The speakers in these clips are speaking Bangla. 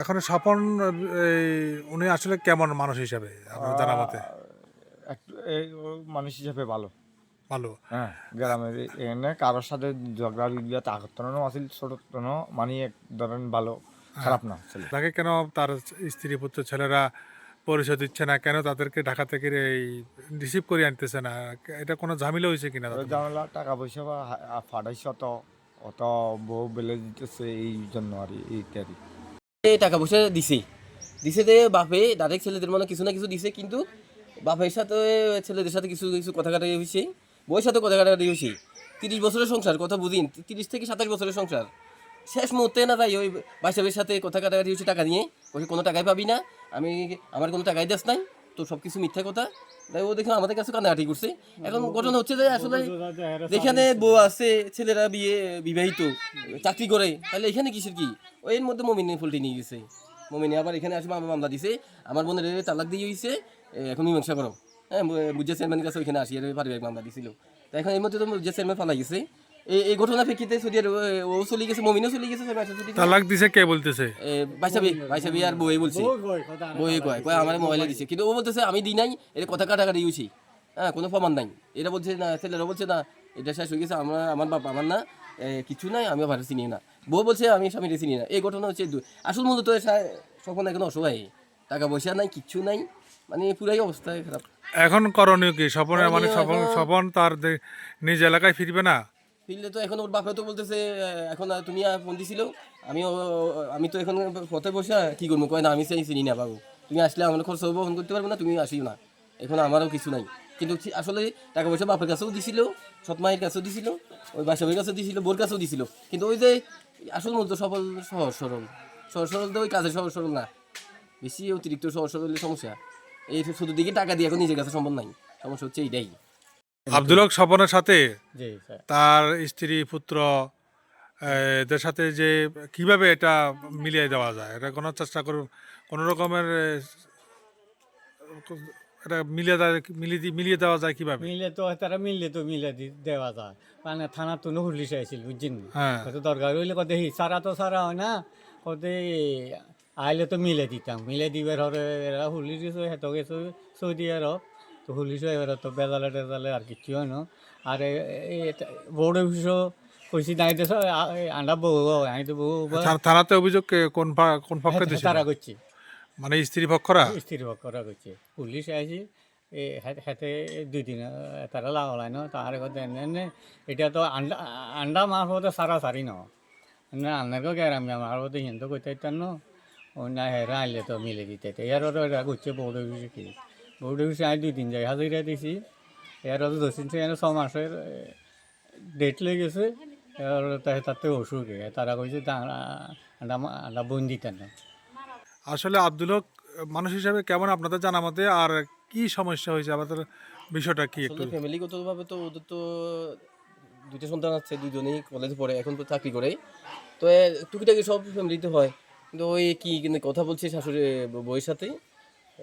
এখন স্বপন এই, উনি আসলে কেমন মানুষ হিসাবে? আপনার জানা মতে? এই মানুষ হিসাবে ভালো। ভালো? হ্যাঁ গ্রামের এখানে কারোর সাথে ঝগড়া বিগ্রিয়া তাকতনও আছিল ছোট মানে এক ধরেন ভালো খারাপ না তাকে কেন তার স্ত্রী পুত্র ছেলেরা পরিচয় দিচ্ছে না? কেন তাদেরকে ঢাকা থেকে এই রিসিভ করে আনতেছে না? এটা কোনো ঝামেলা হয়েছে কিনা ঝামেলা টাকা পয়সা বা ফাটাইছে অত অত বউ বেলে দিতেছে এই জন্য আর এই ইত্যাদি। টাকা পয়সা দিছে। দিছে যে বাপে ডাইরেক্ট ছেলেদের মনে কিছু না কিছু দিছে, কিন্তু বাপের সাথে ছেলেদের সাথে কিছু কিছু কথা কাটা হয়েছে। বইয়ের সাথে কথা কাটাকাটি হয়েছে। তিরিশ বছরের সংসার, কথা বুঝিন, তিরিশ থেকে সাতাশ বছরের সংসার। শেষ মুহূর্তে না যাই, ওই বাইসাবের সাথে কথা কাটাকাটি হয়েছে টাকা নিয়ে। ওই কোনো টাকাই পাবি না। আমি, আমার কোনো টাকাই দেশ নাই। তো সব কিছু মিথ্যা কথা। তাই ও দেখে আমাদের কাছে কান্নাকাটি করছে। এখন ঘটনা হচ্ছে যে আসলে যেখানে বউ আছে, ছেলেরা বিয়ে, বিবাহিত, চাকরি করে, তাহলে এখানে কিসের কি? ওই এর মধ্যে মমিনে ফুলটি নিয়ে গেছে। মমিনে আবার এখানে আসবে আমার মামলা দিছে। আমার বোনের তালাক দিয়ে হয়েছে এখন মীমাংসা করো। হ্যাঁ বুঝে চেয়ারম্যানের কাছে ওইখানে আসি পারিবারিক মামলা দিছিল। তো এখন এর মধ্যে তো বুঝে চেয়ারম্যান গেছে। এই ঘটনা প্রেক্ষিতে সৌদি ও চলে গেছে মমিনও চলে গেছে চলে তালাক দিছে কে বলতেছে? এ, বাইসাবি বাইসাবি আর বই বলছে। বই কয় কয় আমার মোবাইলে দিছে। কিন্তু ও বলতেছে আমি দিই নাই এটা কথা কাটাকাটি ইউছি হ্যাঁ কোনো প্রমাণ নাই। এটা বলছে না ছেলেরা বলছে না এটা শেষ হয়ে গেছে আমার আমার বাপ আমার না কিছু নাই আমিও ভালো চিনি না। বউ বলছে আমি স্বামীরে চিনি না। এই ঘটনা হচ্ছে আসল মূলত সফল এখন অসহায়। টাকা পয়সা নাই কিচ্ছু নাই মানে পুরাই অবস্থা খারাপ এখন করণীয় কি? স্বপনের মানে স্বপন স্বপন তার নিজ এলাকায় ফিরবে না? তো এখন ওর বাপে তো বলতেছে এখন তুমি ফোন দিছিল। আমি আমি তো এখন পথে বসে কি করব? কয় না, আমি সেই চিনি না বাবু। তুমি আসলে আমার খরচ হব, ফোন করতে পারব না, তুমি আসিও না। এখন আমারও কিছু নাই। কিন্তু আসলে টাকা পয়সা বাপের কাছেও দিছিল, সৎ মায়ের কাছেও দিছিল, ওই বাসাবের কাছেও দিছিল, বোর কাছেও দিছিল। কিন্তু ওই যে আসল মূলত সফল, সহজ সরল। সহজ সরল তো ওই কাজে সহজ সরল না। বেশি অতিরিক্ত সহজ সরলের সমস্যা। এই শুধু দিকে টাকা দিয়ে এখন নিজের কাছে সম্ভব নাই। সমস্যা হচ্ছে এইটাই। আব্দুল হক স্বপনের সাথে? তার স্ত্রী পুত্র এদের সাথে যে কীভাবে এটা মিলিয়ে দেওয়া যায়? এটা কোনো চেষ্টা করুন। কোনো রকমের এটা মিলিয়ে মিলিয়ে মিলিয়ে দেওয়া যায় কীভাবে? মিলে তো তারা মিললে তো মিলে দি- দেওয়া যায়। মানে থানা তো হুলিশ আইছিল বুঝছেন? হ্যাঁ। কত দরকার হইলে কত হি সারা তো সারা হয় না। কত আইলে তো মিলে দিতাম। মিলে দিবার হরে এরা হেতো গেছে সৌদি আরব। তো হুলিশ এবার তো বেজালে টেজালে আর কিছু হয় না। আর বোর্ড অফিসও কইছি নাই দেশ আন্ডা বউ আমি তো বউ থা- থানাতে অভিযোগ কোন কোন পক্ষে দিয়েছে তারা করছি মানে স্ত্রী পক্ষরা? স্থির করা করছে পুলিশ আইছি এ হাতে দুই দিন তারা লাগালাই ন তার কথা এনে এটা তো আন্ডা আন্ডা মার হতে সারা সারি ন। না আন্নাকে গ্যারাম আমার হতে হিন্দু কইতে ন ও না হেরা আইলে তো মিলে দিতে ইয়ার করছে বৌড অফিসে কি? বৌড অফিসে আই দুই দিন যাই হাজিরা দিছি এর দশ দিন থেকে ছ মাসের ডেট লেগে গেছে। এর তাতে অসুখে তারা কইছে আন্ডা আন্ডা বন দিতেন না। আসলে আব্দুল হক মানুষ হিসাবে কেমন আপনাদের জানা মতে আর কি সমস্যা হয়েছে? আমাদের বিষয়টা কি একটু? ফ্যামিলিগতভাবে তো ওদের তো দুইটা সন্তান আছে দুজনেই কলেজে পড়ে এখন তো চাকরি করে তো টুকিটাকি সব ফ্যামিলিতে হয়। কিন্তু ওই কি কথা বলছে শাশুড়ি বউয়ের সাথে এই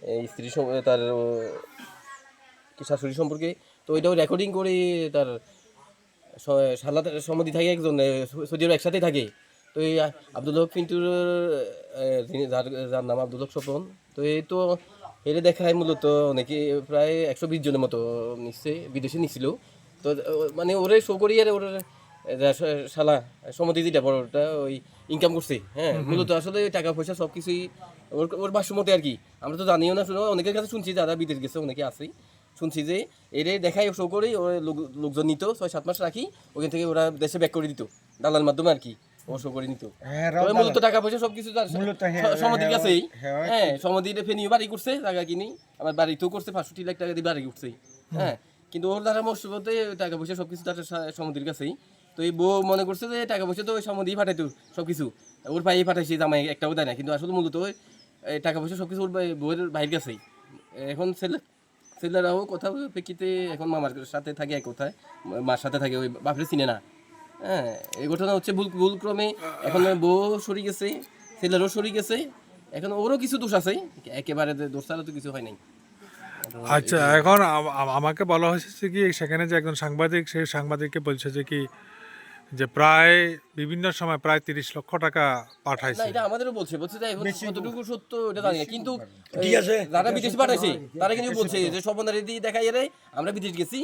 স্ত্রী তার শাশুড়ি সম্পর্কে? তো ওইটাও রেকর্ডিং করে তার স- শালা সম্বন্ধী থাকে একজন সৌদি আরব একসাথে থাকে। তো এই আব্দুল হক পিন্টুর যার যার নাম আব্দুল হক স্বপন। তো এই তো এর দেখায় মূলত অনেকে, প্রায় একশো বিশ জনের মতো নিশ্চয়ই বিদেশে নিছিল। তো মানে ওরে শো করি আর ওর শালা সম্মতি যেটা বড় ওটা ওই ইনকাম করছে হ্যাঁ? মূলত আসলে টাকা পয়সা সব কিছুই ওর ওর ভাষ্য মতে আর কি। আমরা তো জানিও না শুনো অনেকের কাছে শুনছি যারা বিদেশ গেছে অনেকে আছে শুনছি যে এরে দেখাই শো করে ওর লোকজন নিত ছয় সাত মাস রাখি ওখান থেকে ওরা দেশে ব্যাক করে দিত দালাল মাধ্যমে আর কি ও শো করে নিত। তবে মূলত টাকা পয়সা সবকিছু তার স- সমাধির কাছেই। হ্যাঁ সমাধির ফেনিও বাড়ি করছে জায়গা কিনি আমার বাড়িতেও করছে পাঁচষট্টি লাখ টাকা দিয়ে বাড়ি করছে। হ্যাঁ কিন্তু ওর দ্বারা বলতে টাকা পয়সা সবকিছু তার সমাধির কাছেই। তো এই বউ মনে করছে যে, টাকা পয়সা তো ওই সমাধি পাঠাইতো সবকিছু। ওর পায়ে পাঠাইছে জামাই একটাও দেয় না কিন্তু আসলে মূলত ওই টাকা পয়সা সবকিছু ওর বাই- বউয়ের বাইরের কাছেই এখন ছেলে, ছেলেরাও কথা প্রেক্ষিতে এখন মামার সাথে থাকে, এক কথায়। মার সাথে থাকে, ওই বাপরে চিনে না। হ্যাঁ এই ঘটনা হচ্ছে ভুল ভুল ক্রমে এখন বউ সরি গেছে, ছেলেরও সরি গেছে। এখন ওরও কিছু দোষ আছে, একেবারে দোষ ছাড়া তো কিছু হয় নাই। আচ্ছা এখন আম- আম- আমাকে বলা হয়েছে কি, সেখানে যে একজন সাংবাদিক, সেই সাংবাদিককে বলছে যে কি যে প্রায় বিভিন্ন সময় প্রায় তিরিশ লক্ষ টাকা না পাঠাইছে এটা আমাদেরও বলছে। বলছে যে কতটুকু সত্য এটা জানি না। কিন্তু ঠিক আছে? যারা বিদেশ পাঠাইছে তারা কিন্তু বলছে যে স্বপনারে দিয়ে দেখাই এরে আমরা বিদেশ গেছি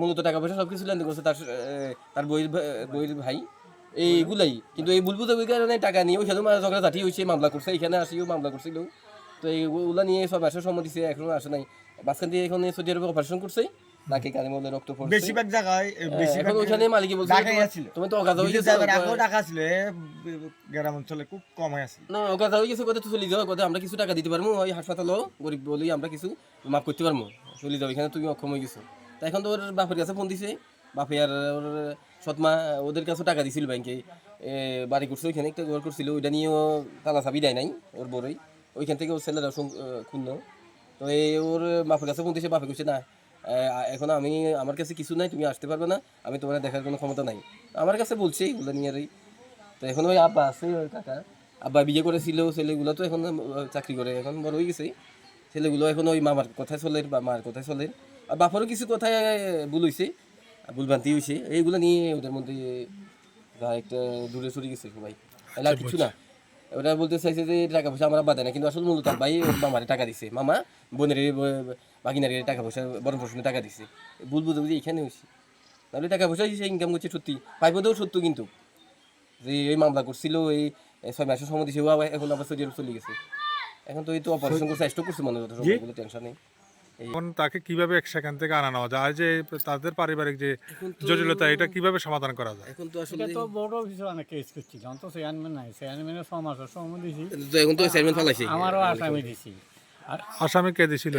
মূলত টাকা পয়সা সবকিছু লেনদেন করছে তার তার বইয়ের বইয়ের ভাই। এইগুলাই। কিন্তু এই বুলবুল ওই কারণে টাকা নিয়ে ওইখানে ঝগড়া জাতি হয়েছে মামলা করছে এখানে আসিও মামলা করছিল তো এইগুলা নিয়ে সব আসার সম্মত দিছে এখনও আসে নাই। মাঝখান দিয়ে এখন সৌদি আরবে অপারেশন করছে। নাকি রক্ত পড়ছে? বেশিরভাগ জায়গায় হ্যাঁ, বেশিরভাগ ওইখানে বলছে। তুমি তো অগাধ হয়ে গেছো টাকা ছিল গ্রাম অঞ্চলে খুব কম আছে না হয়ে গেছে কথা তো চলে যাও কথা আমরা কিছু টাকা দিতে পারব ওই হাসপাতালও গরিব আমরা কিছু মাফ করতে পারব চলে যাও এখানে তুমি অক্ষম হয়ে গেছো। তা এখন তো ওর বাপের কাছে ফোন দিছে বাপে আর ওর সৎমা ওদের কাছে টাকা দিছিল ব্যাংকে বাড়ি করছে ওইখানে একটা ঘর করছিল ওইটা নিয়েও তালা চাবি দেয় নাই ওর বড়ই ওইখান থেকে ওর ছেলেরা খুললো। তো এই ওর বাপের কাছে ফোন দিছে বাপে কইছে না এখন আমি আমার কাছে কিছু নাই তুমি আসতে পারবে না আমি তোমার দেখার কোনো ক্ষমতা নাই। আমার কাছে বলছে এগুলো নিয়ে আরই তো এখন ওই আব্বা আছে ওই কাকা। আব্বা বিয়ে করেছিল ছেলেগুলো তো এখন চাকরি করে এখন বড় হয়ে গেছে। ছেলেগুলো এখন ওই মামার কথায় চলে বা মার কথায় চলে। আর বাপারও কিছু কথায় ভুল হয়েছে ভুলভ্রান্তি হয়েছে এইগুলো নিয়ে ওদের মধ্যে যা একটা দূরে সরে গেছে সবাই। এলা কিছু না। ওরা বলতে চাইছে যে টাকা পয়সা আমার আব্বা দেয় না কিন্তু আসলে মূলত ভাই মামারে টাকা দিছে। মামা বোনের বাগিনারে টাকা পয়সা বরণ পোষণে টাকা দিছে। ভুল বুঝে বুঝে এখানে হয়েছে। তাহলে টাকা পয়সা সে ইনকাম করছে সত্যি। পাইপদেও সত্য কিন্তু। যে এই মামলা করছিল এই ছয় মাসের সময় দিছে এখন আবার সৌদি আরব চলে গেছে। এখন তো এই তো অপারেশন করছে স্টক করছে মনে হতো টেনশন নেই। এখন তাকে কীভাবে সেখান থেকে আনানো যায়? যে তাদের পারিবারিক যে জটিলতা এটা কীভাবে সমাধান করা যায়? এখন তো আসলে তো বড় কিছু অনেক কেস করছি। যখন তো চেয়ারম্যান নাই চেয়ারম্যানের মাসের সময় দিছি। এখন তো ফালাইছে। আমারও আসামি দিছি। আসামি কে দিছিল?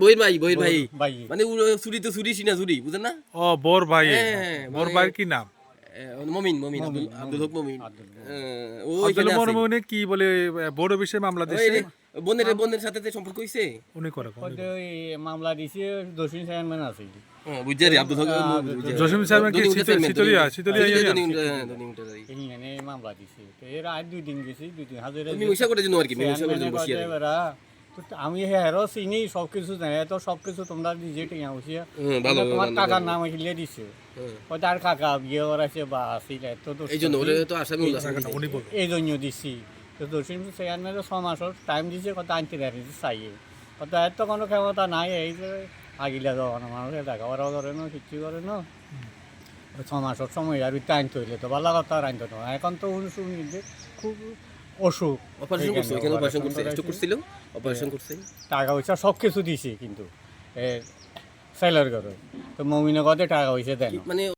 বইয়ের ভাই বইয়ের ভাই। ভাই। মানে চুরি তো চুরি সিনা চুরি বুঝেন না? ও বোর ভাই। হ্যাঁ, বোর মানে- কি নাম? মমিন মমিন আব্দুল আব্দুল হক মমিন। আব্দুল ও আব্দুল আছে। কি বলে বড় বিষয়ে মামলা ওই রে, বোনের বোনের সাথে সম্পর্ক হইছে? উনি করে হয়তো মামলা দিছে আছে হ্যাঁ, আব্দুল হক জসিম সাহেব কি শীতলিয়া শীতলিয়া হ্যাঁ, দনি উঠে যাই। এইখানে মামলা দিছে। এর আজ দুই দিন গেছি দুই দিন হাজারে তুমি করে দিন আর কি? করে বসিয়ে তো আমি হেরো চিনি সব কিছু জানি তো সব কিছু তোমরা নিজে টিয়া ভালো, তোমার ভালো। নাম হিলে দিছে। হ্যাঁ। ও তার কাকা বিয়ে করাছে বা আসিল এত তো এই জন্য তো আসামি উল্লাস উনি বলব এই জন্য দিছি। তো দক্ষিণ চেয়ারম্যানে ছ মাসের টাইম দিছে কত আনতে দেয় চাইয়ে। কত এর তো কোনো ক্ষমতা নাই এই যে আগিলা যাওয়া না মানুষে দেখা করাও করে না কিচ্ছু করে না। ছ মাসের সময় আর আনতে হইলে তো ভালো কথা আর আনতে না এখন তো শুনি যে খুব অসুখ। অপারেশন করছে এখানে অপারেশন করছে। করছিল অপারেশন করছে। টাকা পয়সা সব কিছু দিছে কিন্তু। এ সেলার করে তো। মমিনে কত টাকা পয়সা দেন মানে